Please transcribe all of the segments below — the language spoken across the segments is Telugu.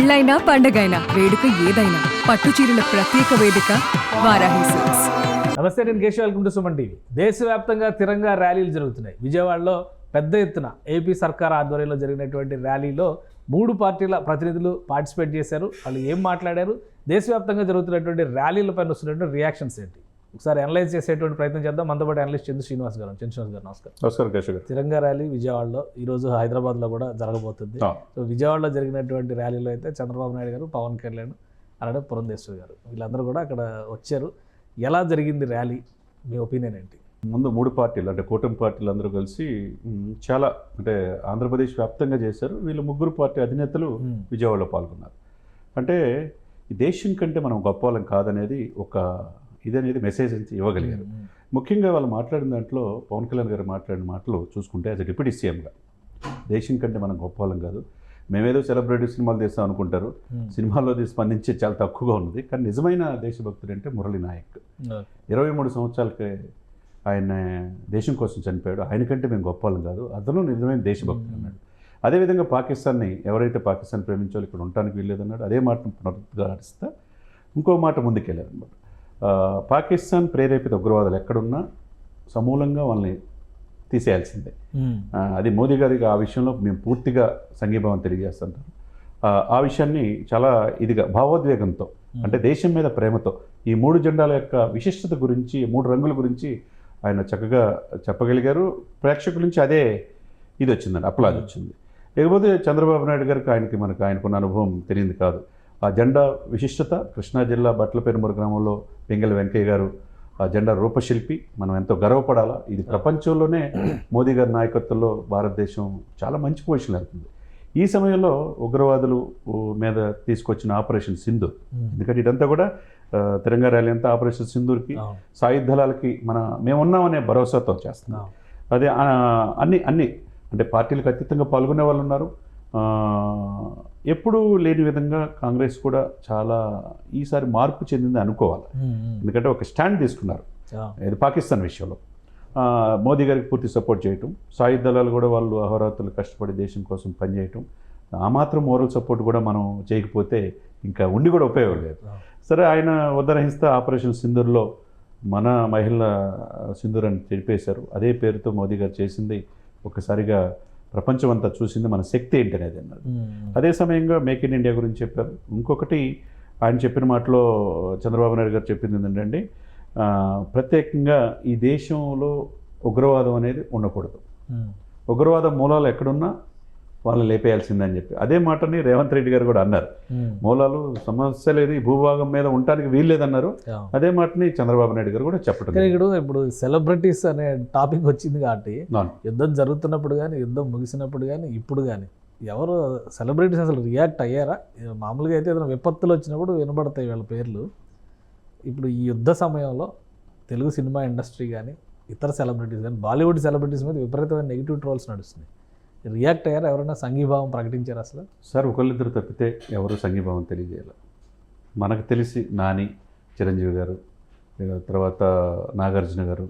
పెళ్ళైనా పండగైనా వేడుక ఏదైనా పట్టు చీరల ప్రత్యేక వేదిక వారాహి సిల్క్స్. నమస్తే నేను Keshav. Welcome to Suman TV. దేశవ్యాప్తంగా తిరంగా ర్యాలీలు జరుగుతున్నాయి. విజయవాడలో పెద్ద ఎత్తున ఏపీ సర్కార్ ఆధ్వర్యంలో జరిగినటువంటి ర్యాలీలో మూడు పార్టీల ప్రతినిధులు పార్టిసిపేట్ చేశారు. వాళ్ళు ఏం మాట్లాడారు? దేశవ్యాప్తంగా జరుగుతున్నటువంటి ర్యాలీలపైన వస్తున్నటువంటి రియాక్షన్స్ ఏంటి? ఒకసారి అనలైజ్ చేసేటువంటి ప్రయత్నం చేద్దాం. మనతో పాటు అనలిస్ట్ చంద్ర శ్రీనివాస్ గారు చంద్ర శ్రీనివాస్ గారు నమస్కారం. నమస్కారం కేశవ్ గారు. తిరంగా ర్యాలీ విజయవాడలో ఈరోజు హైదరాబాద్లో కూడా జరగబోతుంది. సో విజయవాడలో జరిగినటువంటి ర్యాలీలో అయితే చంద్రబాబు నాయుడు గారు పవన్ కళ్యాణ్ అలాగే పురంధేశ్వరి గారు వీళ్ళందరూ కూడా అక్కడ వచ్చారు. ఎలా జరిగింది ర్యాలీ? మీ ఒపీనియన్ ఏంటి? ముందు మూడు పార్టీలు అంటే కూటమి పార్టీలు అందరూ కలిసి చాలా అంటే ఆంధ్రప్రదేశ్ వ్యాప్తంగా చేశారు. వీళ్ళు ముగ్గురు పార్టీ అధినేతలు. విజయవాడలో పాల్గొన్నారు. అంటే దేశం కంటే మనం గొప్ప వాళ్ళం కాదనేది ఒక ఇదనేది మెసేజ్ ఇవ్వగలిగారు. ముఖ్యంగా వాళ్ళు మాట్లాడిన దాంట్లో పవన్ కళ్యాణ్ గారు మాట్లాడిన మాటలు చూసుకుంటే యాజ్ డిప్యూటీ సీఎంగా దేశం కంటే మనం గొప్ప వాళ్ళం కాదు. మేమేదో సెలబ్రిటీ సినిమాలు తీస్తాం అనుకుంటారు. సినిమాల్లో ఇది స్పందించే చాలా తక్కువగా ఉన్నది. కానీ నిజమైన దేశభక్తుడు అంటే మురళీ నాయక్. ఇరవై మూడు సంవత్సరాలకి ఆయన దేశం కోసం చనిపోయాడు. ఆయనకంటే మేము గొప్ప వాళ్ళం కాదు. అతను నిజమైన దేశభక్తుడు అన్నాడు. అదేవిధంగా పాకిస్తాన్ని ఎవరైతే పాకిస్తాన్ ప్రేమించాలో ఇక్కడ ఉండటానికి వీల్లేదన్నాడు. అదే మాటను పునరుద్ఘాటిస్తా ఇంకో మాట ముందుకెళ్ళారనమాట పాకిస్తాన్ ప్రేరేపిత ఉగ్రవాదులు ఎక్కడున్నా సమూలంగా వాళ్ళని తీసేయాల్సిందే. అది మోదీ గారికి ఆ విషయంలో మేము పూర్తిగా సంఘీభావం తెలియజేస్తుంటారు ఆ, ఆ విషయాన్ని చాలా ఇదిగా భావోద్వేగంతో అంటే దేశం మీద ప్రేమతో ఈ మూడు జెండాల యొక్క విశిష్టత గురించి మూడు రంగుల గురించి ఆయన చక్కగా చెప్పగలిగారు. ప్రేక్షకుల నుంచి అదే ఇది వచ్చిందండి అప్లాజ్ వచ్చింది. లేకపోతే చంద్రబాబు నాయుడు గారికి ఆయనకి మనకు ఆయనకున్న అనుభవం తెలియదు కాదు. ఆ జెండా విశిష్టత కృష్ణా జిల్లా బట్లపెరుమూరు గ్రామంలో పెంగళ వెంకయ్య గారు ఆ జెండా రూపశిల్పి. మనం ఎంతో గర్వపడాలా? ఇది ప్రపంచంలోనే మోదీ గారి నాయకత్వంలో భారతదేశం చాలా మంచి పొజిషన్ వెళ్తుంది ఈ సమయంలో ఉగ్రవాదులు మీద తీసుకొచ్చిన ఆపరేషన్ సింధూర్. ఎందుకంటే ఇదంతా కూడా తిరంగా ర్యాలీ అంతా ఆపరేషన్ సింధూర్కి సాయుధ దళాలకి మన మేమున్నామనే భరోసాతో చేస్తున్నాం అదే అన్ని అన్ని అంటే పార్టీలకు అతీతంగా పాల్గొనే వాళ్ళు ఉన్నారు ఎప్పుడూ లేని విధంగా కాంగ్రెస్ కూడా చాలా ఈసారి మార్పు చెందింది అనుకోవాలి. ఎందుకంటే ఒక స్టాండ్ తీసుకున్నారు. ఇది పాకిస్తాన్ విషయంలో. మోదీ గారికి పూర్తి సపోర్ట్ చేయటం సాయుధ దళాలు కూడా వాళ్ళు అహోరాత్రులు కష్టపడి దేశం కోసం పనిచేయటం ఆ మాత్రం మోరల్ సపోర్ట్ కూడా మనం చేయకపోతే ఇంకా ఉండి కూడా ఉపయోగం లేదు. సరే ఆయన ఉద్ధరహిస్తా ఆపరేషన్ సింధూర్లో మన మహిళ సింధూర్ అని తెలిపేశారు. అదే పేరుతో మోదీ గారు చేసింది. ఒక్కసారిగా ప్రపంచం అంతా చూసింది మన శక్తి ఏంటి అనేది అన్నారు అదే సమయంగా మేక్ ఇన్ ఇండియా గురించి చెప్పారు. ఇంకొకటి ఆయన చెప్పిన మాటలో చంద్రబాబు నాయుడు గారు చెప్పింది ఏంటంటే ప్రత్యేకంగా ఈ దేశంలో ఉగ్రవాదం అనేది ఉండకూడదు. ఉగ్రవాదం మూలాలు ఎక్కడున్నా వాళ్ళని లేపేయాల్సిందని చెప్పి. అదే మాటని రేవంత్ రెడ్డి గారు కూడా అన్నారు. మూలాలు సమస్య లేదు ఈ భూభాగం మీద ఉండటానికి వీల్లేదన్నారు. అదే మాటని చంద్రబాబు నాయుడు గారు కూడా చెప్పడం ఇక్కడ ఇప్పుడు సెలబ్రిటీస్ అనే టాపిక్ వచ్చింది కాబట్టి. యుద్ధం జరుగుతున్నప్పుడు కానీ యుద్ధం ముగిసినప్పుడు కానీ ఇప్పుడు కానీ ఎవరు సెలబ్రిటీస్ అసలు రియాక్ట్ అయ్యారా? మామూలుగా అయితే ఏదైనా విపత్తులు వచ్చినప్పుడు వినబడతాయి వీళ్ళ పేర్లు. ఇప్పుడు ఈ యుద్ధ సమయంలో తెలుగు సినిమా ఇండస్ట్రీ కానీ ఇతర సెలబ్రిటీస్ కానీ బాలీవుడ్ సెలబ్రిటీస్ మీద విపరీతమైన నెగిటివ్ ట్రోల్స్ నడుస్తున్నాయి. రియాక్ట్ అయ్యారా? ఎవరైనా సంఘీభావం ప్రకటించారు అసలు? సార్ ఒకళ్ళిద్దరు తప్పితే ఎవరు సంఘీభావం తెలియజేయాలి మనకు తెలిసి నాని చిరంజీవి గారు తర్వాత నాగార్జున గారు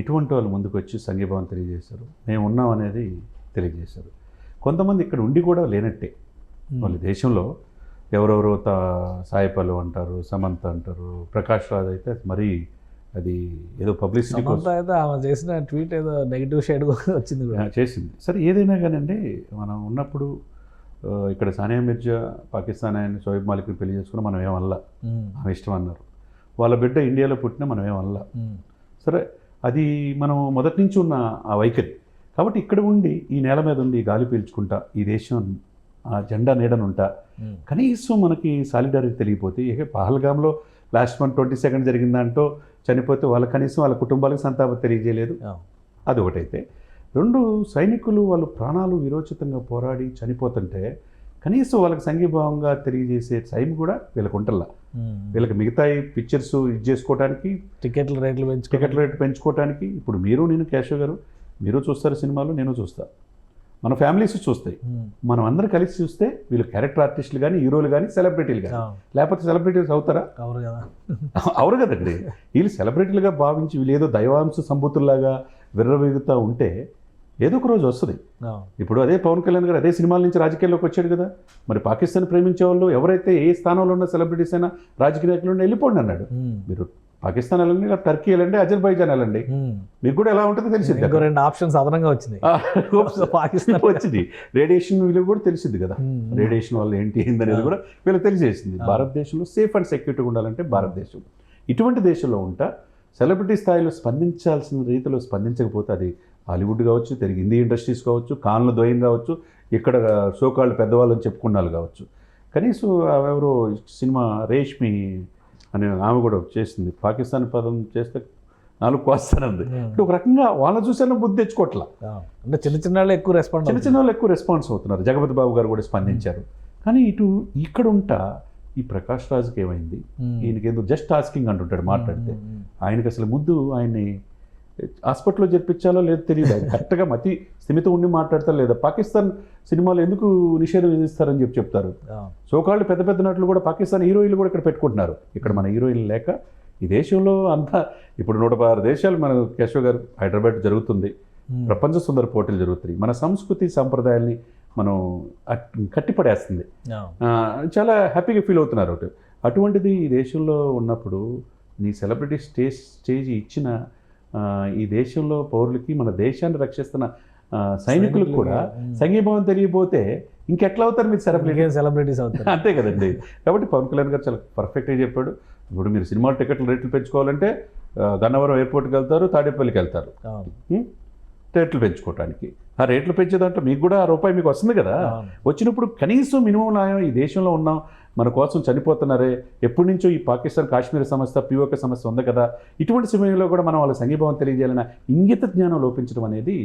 ఇటువంటి వాళ్ళు ముందుకు వచ్చి సంఘీభావం తెలియజేశారు. మేము ఉన్నాం అనేది తెలియజేశారు. కొంతమంది ఇక్కడ ఉండి కూడా లేనట్టే. వాళ్ళ దేశంలో ఎవరెవరో తా సాయిపల్లు అంటారు సమంత అంటారు ప్రకాష్ రాజ్ అయితే మరీ అది ఏదో పబ్లిసిటీ ఆమె చేసిన ట్వీట్ ఏదో నెగిటివ్ షేడ్ వచ్చింది కూడా. చేసింది. సరే ఏదైనా కానండి మనం ఉన్నప్పుడు ఇక్కడ సానియా మిర్జా పాకిస్తాన్ ఆయన షోయబ్ మాలిక్ని పెళ్ళి చేసుకుని మనం ఏమల్లా ఆమె ఇష్టం అన్నారు. వాళ్ళ బిడ్డ ఇండియాలో పుట్టినా మనం ఏమల్లా సరే అది మనం మొదటి నుంచి ఉన్న ఆ వైఖరి. కాబట్టి ఇక్కడ ఉండి ఈ నేల మీద ఉండి గాలి పీల్చుకుంటా ఈ దేశం ఆ జెండా నీడనుంటా. కనీసం మనకి సాలిడారిటీ తెలియపోతే ఇక పహల్గామ్లో లాస్ట్ మంత్ ట్వంటీ సెకండ్ జరిగిన దాంట్లో చనిపోతే వాళ్ళ కనీసం వాళ్ళ కుటుంబాలకు సంతాపం తెలియజేయలేదు. అది ఒకటైతే. రెండు సైనికులు వాళ్ళు ప్రాణాలు విరోచితంగా పోరాడి చనిపోతుంటే కనీసం వాళ్ళకి సంఘీభావంగా తెలియజేసే టైం కూడా వీళ్ళకి ఉంటల్లా. వీళ్ళకి మిగతా పిక్చర్స్ ఇది చేసుకోవడానికి టికెట్ల రేట్లు పెంచుకో టికెట్ రేట్ పెంచుకోవడానికి ఇప్పుడు మీరు నేను కేశవ్ గారు మీరు చూస్తారు సినిమాలు నేను చూస్తా. మన ఫ్యామిలీస్ చూస్తాయి. ఉమ్, మనం అందరం కలిసి చూస్తే వీళ్ళు క్యారెక్టర్ ఆర్టిస్టులు కానీ హీరోలు కానీ సెలబ్రిటీలు కానీ లేకపోతే సెలబ్రిటీస్ అవుతారా? కవర్ కదా. అవరు కదండి. వీళ్ళు సెలబ్రిటీలుగా భావించి వీళ్ళు ఏదో దైవాంశ సంబూతుల్లాగా విర్రవీగుతూ ఉంటే ఏదో ఒక రోజు వస్తుంది. ఇప్పుడు అదే పవన్ కళ్యాణ్ గారు అదే సినిమాల నుంచి రాజకీయాల్లోకి వచ్చాడు కదా. మరి పాకిస్తాన్ ప్రేమించే వాళ్ళు ఎవరైతే ఏ స్థానంలో ఉన్న సెలబ్రిటీస్ అయినా రాజకీయ నాయకులు వెళ్ళిపోండి అన్నాడు. ఉమ్, మీరు పాకిస్తాన్ వెళ్ళండి లేదా టర్కీ వెళ్ళండి అజర్బైజాన్ వెళ్ళండి. మీకు కూడా ఎలా ఉంటుందో తెలిసింది రెండు ఆప్షన్స్ అదనంగా వచ్చినాయి. పాకిస్తాన్. వచ్చింది. రేడియేషన్ విలువ కూడా తెలిసింది కదా. రేడియేషన్ వల్ల ఏంటి ఏందనేది కూడా వీళ్ళకి తెలిసేసింది. భారతదేశంలో సేఫ్ అండ్ సెక్యూరిటీగా ఉండాలంటే భారతదేశం. ఇటువంటి దేశంలో ఉంటా సెలబ్రిటీ స్థాయిలో స్పందించాల్సిన రీతిలో స్పందించకపోతే అది హాలీవుడ్ కావచ్చు తెలుగు హిందీ ఇండస్ట్రీస్ కావచ్చు కాన్ల ద్వయం కావచ్చు ఇక్కడ షోకాళ్ళు పెద్దవాళ్ళని చెప్పుకున్నాళ్ళు కావచ్చు. కనీసం ఎవరో సినిమా రేష్మి అనే ఆమె కూడా చేసింది. పాకిస్తాన్ పదం చేస్తే నాలుగు కోస్తానంది. అంటే ఒక రకంగా వాళ్ళ చూసైనా బుద్ధి తెచ్చుకోవట్లా అంటే చిన్న చిన్న వాళ్ళు ఎక్కువ రెస్పాండ్ చిన్న చిన్న వాళ్ళు ఎక్కువ రెస్పాన్స్ అవుతున్నారు. జగపతి బాబు గారు కూడా స్పందించారు. కానీ ఇటు ఇక్కడ ఉంటా ఈ ప్రకాష్ రాజుకి ఏమైంది? ఈయనకి ఎందుకు జస్ట్ ఆస్కింగ్ అంటుంటాడు మాట్లాడితే. ఆయనకి అసలు ముందు ఆయన్ని హాస్పిటల్లో చేర్పించాలో లేదో తెలియదు ఆయన కరెక్ట్గా మతి స్థిమితం ఉండి మాట్లాడతారు లేదా. పాకిస్తాన్ సినిమాలు ఎందుకు నిషేధం విధిస్తారని చెప్పి చెప్తారు. సోకాళ్ళు పెద్ద పెద్ద నటులు కూడా పాకిస్తాన్ హీరోయిన్లు కూడా ఇక్కడ పెట్టుకుంటున్నారు. ఇక్కడ మన హీరోయిన్లు లేక ఈ దేశంలో అంతా ఇప్పుడు నూట పదహారు దేశాలు మన కేశవ్ గారు హైదరాబాద్ జరుగుతుంది. ప్రపంచ సుందర పోటీలు జరుగుతున్నాయి. మన సంస్కృతి సంప్రదాయాల్ని మనం కట్టిపడేస్తుంది. చాలా హ్యాపీగా ఫీల్ అవుతున్నారు అటువంటిది ఈ దేశంలో ఉన్నప్పుడు నీ సెలబ్రిటీ స్టేజ్ స్టేజ్ ఇచ్చిన ఈ దేశంలో పౌరులకి మన దేశాన్ని రక్షిస్తున్న సైనికులకు కూడా సంఘీభావం తెలియపోతే ఇంకెట్లా అవుతారు మీరు సెలబ్రిటీ సెలబ్రిటీస్ అవుతారు? అంతే కదండి. కాబట్టి పవన్ కళ్యాణ్ గారు చాలా పర్ఫెక్ట్గా చెప్పాడు. ఇప్పుడు మీరు సినిమా టికెట్లు రేట్లు పెంచుకోవాలంటే గన్నవరం ఎయిర్పోర్ట్కి వెళ్తారు తాడేపల్లికి వెళ్తారు? రేట్లు పెంచుకోవడానికి ఆ రేట్లు పెంచే దాంట్లో మీకు కూడా ఆ రూపాయి మీకు వస్తుంది కదా. వచ్చినప్పుడు కనీసం మినిమం న్యాయం ఈ దేశంలో ఉన్నాం మన కోసం చనిపోతున్నారే. ఎప్పటి నుంచో ఈ పాకిస్తాన్ కాశ్మీర్ సమస్య పిఓక సమస్య ఉంది కదా. ఇటువంటి సమయంలో కూడా మనం వాళ్ళ సంఘీభావం తెలియజేయాలన్న ఇంగిత జ్ఞానం లోపించడం అనేది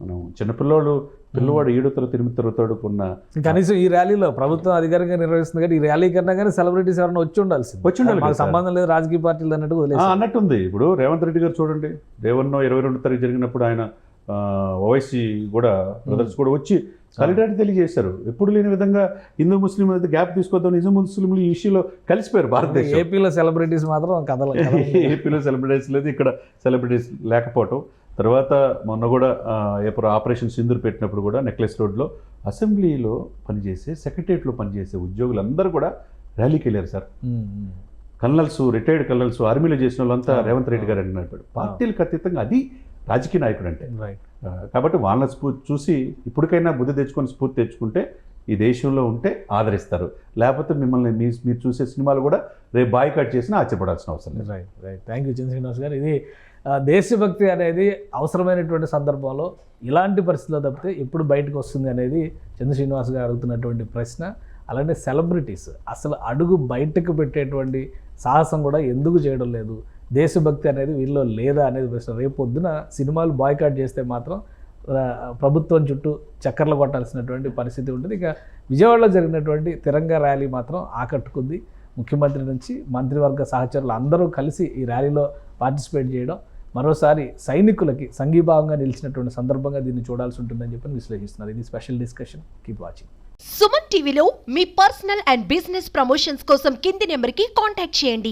మనం చిన్నపిల్లోడు పిల్లవాడు ఏడు తరగతి ఎనిమిది తరగతి ఉన్న కనీసం ఈ ర్యాలీలో ప్రభుత్వం అధికారికంగా నిర్వహిస్తుంది కానీ ఈ ర్యాలీ కన్నా కానీ సెలబ్రిటీస్ ఎవరైనా వచ్చి ఉండాల్సింది. వచ్చి ఉండాలి. సంబంధం లేదు రాజకీయ పార్టీలు అన్నట్టు అన్నట్టుంది. ఇప్పుడు రేవంత్ రెడ్డి గారు చూడండి రేవన్నో ఇరవై రెండు తారీఖు జరిగినప్పుడు ఆయన ఓవైసీ కూడా బ్రదర్స్ కూడా వచ్చి కలిడాటి తెలియజేశారు. ఎప్పుడు లేని విధంగా హిందూ ముస్లిం అయితే గ్యాప్ తీసుకోవద్దాం నిజం ముస్లింలు ఈ విషయంలో కలిసిపోయారు భారతదేశం. ఏపీలో సెలబ్రిటీస్ మాత్రం కథలు. ఏపీలో సెలబ్రిటీస్ లేదు ఇక్కడ సెలబ్రిటీస్ లేకపోవటం. తర్వాత మొన్న కూడా ఎప్పుడు ఆపరేషన్ సింధూర్ పెట్టినప్పుడు కూడా నెక్లెస్ రోడ్లో అసెంబ్లీలో పనిచేసే సెక్రటరియట్లో పనిచేసే ఉద్యోగులందరూ కూడా ర్యాలీకి వెళ్ళారు సార్. కల్నల్స్ రిటైర్డ్ కల్నల్స్ ఆర్మీలో చేసిన వాళ్ళంతా రేవంత్ రెడ్డి గారు అని నడిపాడు పార్టీలకు అతీతంగా అది రాజకీయ నాయకుడు అంటే కాబట్టి వాళ్ళని స్ఫూ చూసి ఇప్పటికైనా బుద్ధి తెచ్చుకొని స్ఫూర్తి తెచ్చుకుంటే ఈ దేశంలో ఉంటే ఆదరిస్తారు. లేకపోతే మిమ్మల్ని మీ మీరు చూసే సినిమాలు కూడా రేపు బాయ్కాట్ చేసినా ఆశ్చర్యపడాల్సిన అవసరం లేదు. Right right thank you Chandra Srinivas garu. ఇది దేశభక్తి అనేది అవసరమైనటువంటి సందర్భంలో ఇలాంటి పరిస్థితుల్లో తప్పితే ఎప్పుడు బయటకు వస్తుంది అనేది చంద్ర శ్రీనివాస్ గారు అడుగుతున్నటువంటి ప్రశ్న. అలానే సెలబ్రిటీస్ అసలు అడుగు బయటకు పెట్టేటువంటి సాహసం కూడా ఎందుకు చేయడం లేదు? దేశభక్తి అనేది వీళ్ళలో లేదా అనేది ప్రశ్న. రేపు పొద్దున సినిమాలు బాయ్కాట్ చేస్తే మాత్రం ప్రభుత్వం చుట్టూ చక్కర్లు కొట్టాల్సినటువంటి పరిస్థితి ఉంటుంది. ఇక విజయవాడలో జరిగినటువంటి తిరంగా ర్యాలీ మాత్రం ఆకట్టుకుంది. ముఖ్యమంత్రి నుంచి మంత్రివర్గ సహచరులు అందరూ కలిసి ఈ ర్యాలీలో పార్టిసిపేట్ చేయడం మరోసారి సైనికులకి సంఘీభావంగా నిలిచినటువంటి సందర్భంగా దీన్ని చూడాల్సి ఉంటుందని చెప్పి విశ్లేషిస్తున్నారు. ఇది special discussion. Keep watching Suman టీవీలో మీ పర్సనల్ అండ్ బిజినెస్ ప్రమోషన్స్ కోసం కింది నెంబర్కి కాంటాక్ట్ చేయండి.